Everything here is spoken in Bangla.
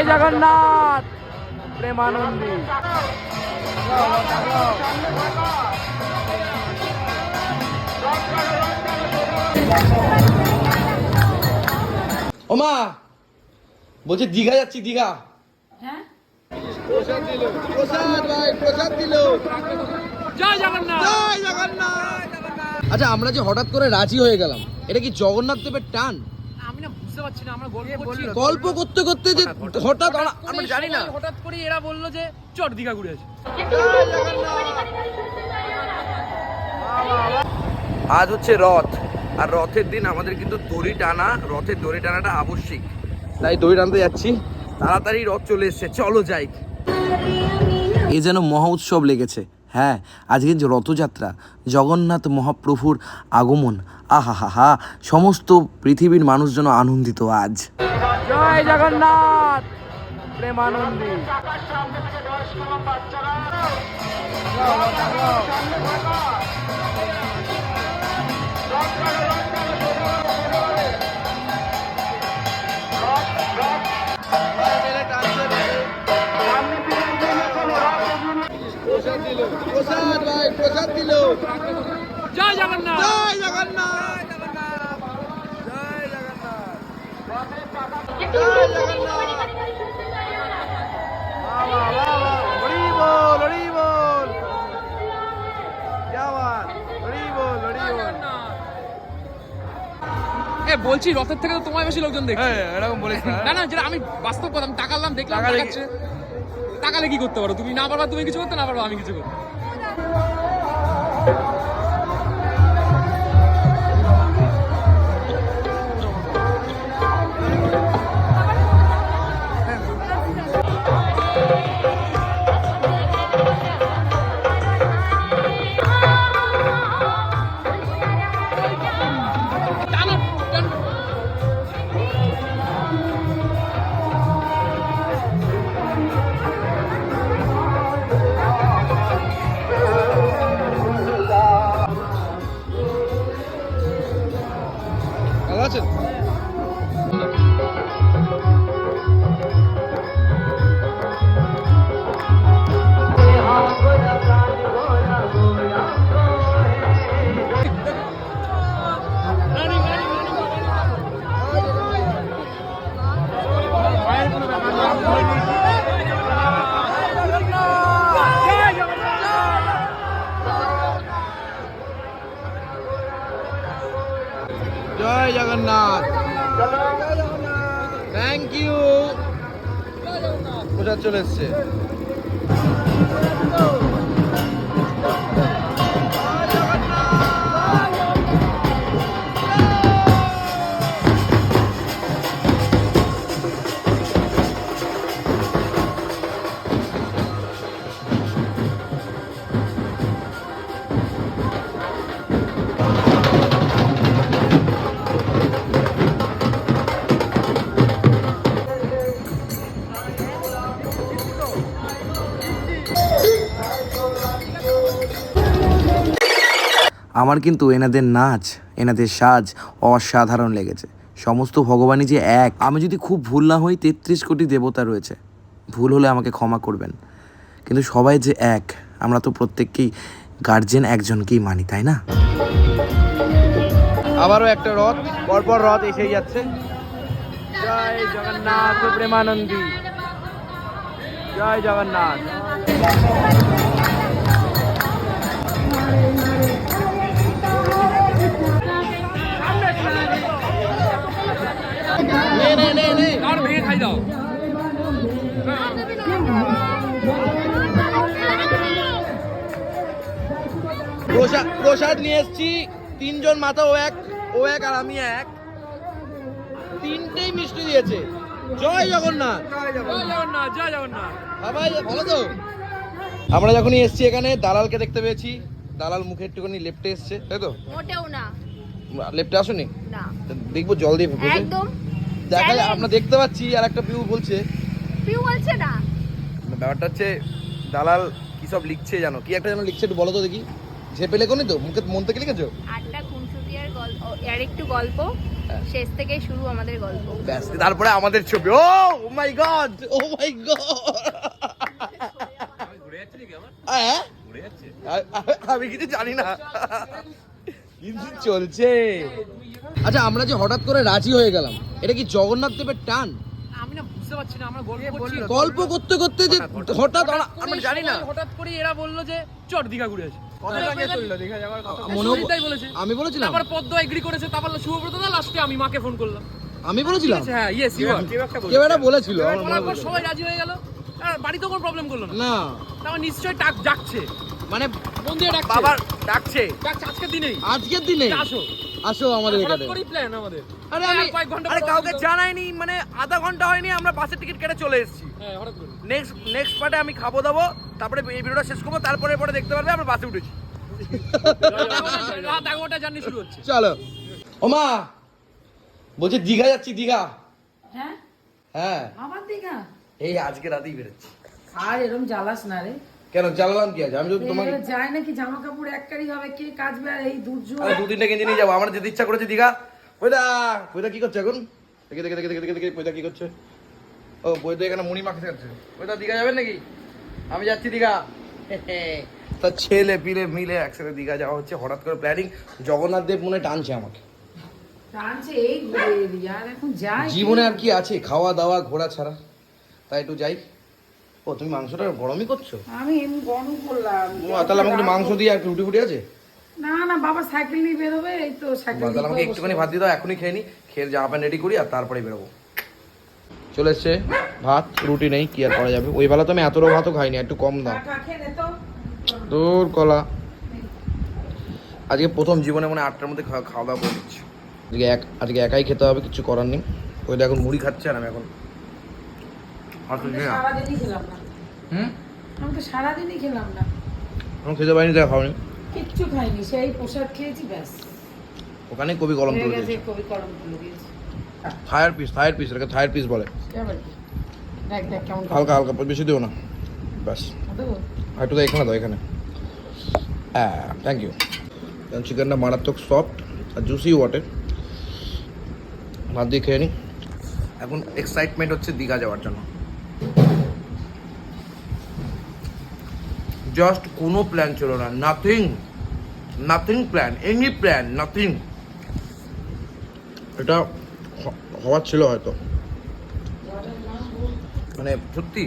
জয় জগন্নাথ। প্রেমানন্দী। ওমা বলছি দীঘা যাচ্ছি দীঘা। হ্যাঁ? প্রসাদ দিল। প্রসাদ ভাই প্রসাদ দিল। জয় জগন্নাথ। জয় জগন্নাথ। আচ্ছা আমরা যে হঠাৎ করে রাজি হয়ে গেলাম এটা কি জগন্নাথ দেবের টান? বুঝতে পারছি না আমরা গল্প করছি। গল্প করতে করতে যে হঠাৎ আমরা- জানি না। হঠাৎ করে এরা বলল যে চট দীঘা ঘুরে আসি। আজ হচ্ছে রথ আর রথের দিন আমাদের কিন্তু দড়ি টানা রথের দড়ি টানাটা আবশ্যিক। তাই দড়ি টানতে যাচ্ছি। তাড়াতাড়ি রথ চলে এসছে চলো যাই। এ যেন মহা উৎসব লেগেছে। হ্যাঁ আজকে যে রথযাত্রা জগন্নাথ মহাপ্রভুর আগমন। আহা হা হা সমস্ত পৃথিবীর মানুষ যেন আনন্দিত আজ। জয় জগন্নাথ! প্রেমানন্দী। প্রসাদ ভাই প্রসাদ দিল জয় জগন্নাথ। জয় জগন্নাথ। জয় জগন্নাথ। বলছি রথের থেকে তো তোমায় বেশি লোকজন দেখছে। এরকম বলেছি না। না যেটা আমি বাস্তব কথা আমি তাকালাম দেখলাম দেখাচ্ছে। তাকালে কি করতে পারো? তুমি না পারবা, তুমি কিছু করতে না পারবা, আমি কিছু করতে। ভালো আছেন জয় জগন্নাথ। থ্যাংক ইউ প্রসাদ চলে এসছে? আমার কিন্তু এনাদের নাচ, এনাদের সাজ অসাধারণ লেগেছে। সমস্ত ভগবানই যে এক। আমি যদি খুব ভুল না হই, তেত্রিশ কোটি দেবতা রয়েছে। ভুল হলে আমাকে ক্ষমা করবেন। কিন্তু সবাই যে এক, আমরা তো প্রত্যেককেই গার্জেন একজনকেই মানি, তাই না? আবারও একটা রথ, পরপর রথ এসেই যাচ্ছে। জয় জগন্নাথ প্রেমানন্দী। জয় জগন্নাথ। প্রসাদ নিয়ে এসছি। তিনজন মাথা ও এক ও এক আর আমি এক। তিনটেই মিষ্টি দিয়েছে। জয় জগন্নাথ। জয় জগন্নাথ জয় সবাই ভালো তো। আমরা যখনই এসছি এখানে দালালকে দেখতে পেয়েছি। দালাল মুখে একটুখানি লেফটে এসছে তাই তো? মোটেও না। লেফটে আসুনি? না। দেখব জল দিয়ে ভেবে। একদম। দেখা যায় আমরা দেখতে পাচ্ছি আর একটা পিউ বলছে। পিউ বলছে না। ব্যাপারটা হচ্ছে দালাল কি সব লিখছে জানো? কি একটা যেন লিখছে একটু বলো তো দেখি। ঝেপে লেখো নি তো? মুখে মন থেকে লিখেছো? আটটা খুনসুটিয়ার গল্প আর একটু গল্প। শেষ থেকে শুরু আমাদের গল্প। ব্যাস তারপরে আমাদের ছবি। Oh my god! Oh my god! হ্যাঁ? আমি কিছু জানি না। কিন্তু চলছে। আচ্ছা আমরা যে হঠাৎ করে রাজি হয়ে গেলাম এটা কি জগন্নাথ দেবের টান? আমি না বুঝতে পারছি না আমরা গল্প করছি। গল্প করতে করতে যে হঠাৎ আমরা- জানি না। হঠাৎ করে এরা বলল যে চট দীঘা ঘুরে আসি। আমি বলেছিলাম। তারপর পদ্ম এগ্রি করেছে তারপর শুভব্রত না লাস্টে আমি মাকে ফোন করলাম। আমি বলেছিলাম? হ্যাঁ ইয়েস ইউ আর কেউ একটা বলেছিল মনে। সবাই রাজি হয়ে গেল। বাড়িতে কোনো প্রবলেম করল না। না। তারপর নিশ্চয়ই টাক ডাকছে। মানে দিয়ে ডাকছে। বাবার ডাকছে। ডাকছে আজকের দিনেই। আজকের দিনে? আসো। আসো আমাদের এখানে। করেই প্ল্যান আমাদের। আরে আমি কয়েক ঘণ্টা আরে কাউকে জানাইনি মানে আধা ঘণ্টা হয়নি আমরা বাসের টিকিট কেটে চলে এসেছি। হ্যাঁ হঠাৎ করে। নেক্সট নেক্সট পার্টে আমি খাব দাবো তারপরে এই ভিডিওটা শেষ করব তারপরে পরে দেখতে পারবে আমরা বাসে উঠেছি। রাত এগারোটা জার্নি শুরু হচ্ছে চলো। ওমা বলছি দীঘা যাচ্ছি দীঘা। হ্যাঁ? হ্যাঁ। আবার দীঘা? এই আজকে রাতেই বেরোচ্ছি। আর এরম জ্বালাস না রে। কেন জানলাম কি আছে আমি যদি তোমাকে যায় নাকি জামা কাপড় একটারই হবে কে কাচবে আর এই দুর্যোগ? আরে দু তিনটা গেঞ্জি নিয়ে যাব আমার যেতে ইচ্ছা করেছে দীঘা। পয়দা পয়দা কি করছে এখন? দেখে দেখে দেখে দেখে দেখে দেখে পয়দা কি করছে? ও পয়দা এখানে মুড়ি মাখতে যাচ্ছে পয়দা দীঘা যাবেন নাকি? আমি যাচ্ছি দীঘা। তা ছেলে পিলে মিলে একসাথে দীঘা যাওয়া হচ্ছে। হঠাৎ করে প্ল্যানিং জগন্নাথ দেব মনে টানছে আমাকে। জীবনে আর কি আছে? খাওয়া দাওয়া ঘোরা ছাড়া। তাই একটু যাই। ও তুমি মাংসটা গরমই করছ? আমি এমনি গরম করলাম। ও, তাহলে আমাকে মাংস দিয়ে আর রুটি ফুটি আছে? না না বাবা সাইকেল নিয়ে বেরোবে এই তো সাইকেল তাহলে আমাকে একটুখানি ভাত দিয়ে দাও এখনই খেয়ে নি। খেয়ে জামা প্যান্ট রেডি করি আর তারপরে বেরোবো। চলে এসছে। ভাত রুটি নেই কি আর করা যাবে? ওই বেলা তো আমি এতটা ভাতও খাইনি একটু কম তো। তোর কলা। আজকে প্রথম জীবনে মানে আটটার মধ্যে খাওয়া খাওয়া দাওয়া করে দিচ্ছি আজকে এক আজকে একাই খেতে হবে কিছু করার নেই। ওই এখন মুড়ি খাচ্ছে আর আমি এখন। হুম? আমি তো সারাদিনই খেলাম না। খেতে পারিনি তাই খাওয়ানি। কিচ্ছু খাইনি সেই প্রসাদ খেয়েছি ব্যাস। ওখানে কবি কলম তুলে গেছে কবি কলম তুলে দিয়েছি। থায়ের পিস থায়ের পিস এটাকে থায়ের পিস বলে। হালকা হালকা বেশি দিও না। ব্যাস। একটু দাও এখানে দাও এখানে। হ্যাঁ থ্যাংক ইউ কারণ চিকেনটা মারাত্মক সফট আর জুসি ওয়াটে ভাত দিয়ে খেয়ে নিই এখন এক্সাইটমেন্ট হচ্ছে দীঘা যাওয়ার জন্য। জাস্ট কোনো প্ল্যান ছিল না। Nothing nothing plan any plan nothing এটা হওয়ার ছিল হয়তো। মানে সত্যি?